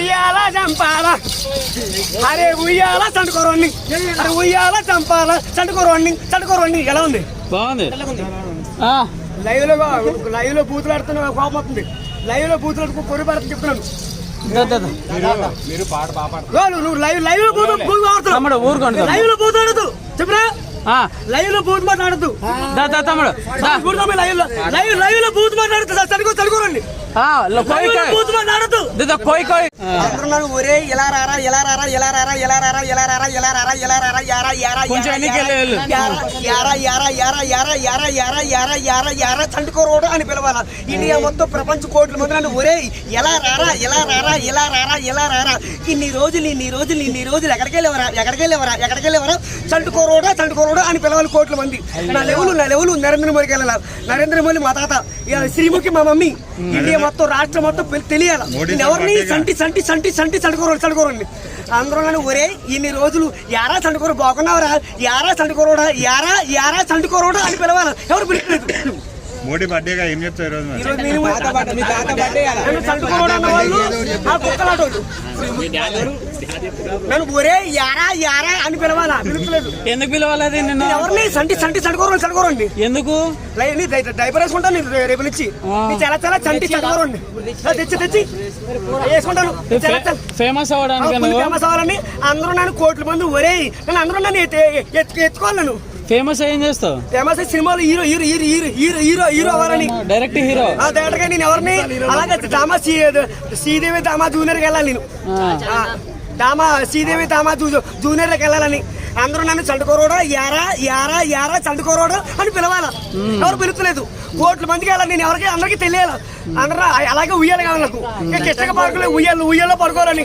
ఉయ్యాల చంపాల? అరే ఉయ్యాల చండుకోరోని అరే ఉయ్యాల చంపాల? చండుకోరోని చండుకోరోని ఎలా ఉంది? బాగుంది. ఆ, లైవ్లో లైవ్లో బూతులు ఆడుతున్నా కోపం వస్తుంది. లైవ్లో బూతులు ఆడుతూ పొరి పడుతుంది చెప్తున్నాను. దా, దా, దా. లో, నువ్వు- నువ్వు లైవ్ లైవ్లో బూతులు బూతులు ఆడుతున్నావు తమ్ముడు ఊరుకోండి తమ్ముడు. లైవ్లో బూతులు ఆడదు. చెప్పురా? ఆ, లైవ్లో బూత్ మాట్లాడద్దు తమ్ముడు. లైవ్లో లైవ్ లైవ్లో బూత్ మాట్లాడుతూ కోయ్ కోయ్. ఒరే ఇలా రారా ఇలా రారా ఇలా రారా ఇలా రారా ఇలా రారా ఇలా రారా ఇలా రారా యారా యారా కొంచెం. యారా యారా యారా యారా యారా యారా యారా యారా యారా యారా చండుకోరోడు అని పిలవాలా ఇండియా మొత్తం ప్రపంచ కోట్ల మంది నన్ను ఒరే ఎలా రారా ఎలా రారా ఇలా రారా ఇలా రారా ఇన్ని రోజులు ఇన్ని రోజులు ఇన్ని రోజులు ఎక్కడికి వెళ్ళేవరా ఎక్కడికి వెళ్ళేవరా ఎక్కడికి వెళ్ళేవరా చండుకోరోడా చండుకోరోడా అని పిలవాలి కోట్ల మంది నా లెవెల్ నా లెవెల్ నరేంద్ర మోడీకి వెళ్ళాలి నరేంద్ర మోడీ మా తాత శ్రీముఖి మా మమ్మీ ఇండియా మొత్తం రాష్ట్రం మొత్తం తెలియాలి? ఎవరిని సంటి సంటి సంటి సంటి చండుకోరు చండుకోరండి అందరూ నన్ను ఒరే ఇన్ని రోజులు యారా చండుకోరు బాగున్నావరా? యారా చండుకోరోడా యారా యారా చండుకోరోడా అని పిలవాలి. మోడీ బర్త్డేగా ఏం చెప్తారు ఈరోజు నన్ను చండుకోరోడా ఒరే యారా యారా అని పిలవాలా? పిలుపులేదు ఎందుకు పిలవాలి అది నిన్ను? నేను ఎవరిని సంటి సంటి చండుకోరు చండుకోరండి ఎందుకు? నీ డైపర్ వేసుకుంటాను నేను రేపు నుంచి. నీ చాలా చాలా చంటి చదవరండి తెచ్చి తెచ్చి. వేసుకుంటాను. చాలా చాలా ఫేమస్ అవ్వడానికి ఫేమస్ అవ్వాలని అందరూ నన్ను కోట్ల మంది ఒరే నన్ను అందరూ నన్ను ఎత్తు- ఎత్తు- ఎత్తుకోవాలి నన్ను. ఫేమస్ ఏం చేస్తావు? ఫేమస్ సినిమాలు hero hero hero hero hero hero hero అవ్వాలని డైరెక్ట్ హీరో. ఆ డైరెక్ట్గా నేను ఎవరిని? అలాగే శ్రీ శ్రీదేవి దామా జూనియర్కి వెళ్ళాలి నేను. దామా శ్రీదేవి దామా జూ- జూనియర్కి వెళ్ళాలని. అందరూ నన్ను చండుకోరోడా యారా యారా యారా చండుకోరోడా అని పిలవాలా. ఎవరు పిలుస్తలేదు. కోట్ల మందికి వెళ్ళాలి. నేను ఎవరికి అందరికీ తెలియాలి? అందరూ అలాగే ఉయ్యాలి కావాలి నాకు ఇంకా కిష్టక పార్కులో ఉయ్యాలి ఉయ్యాలో పడుకోవాలని.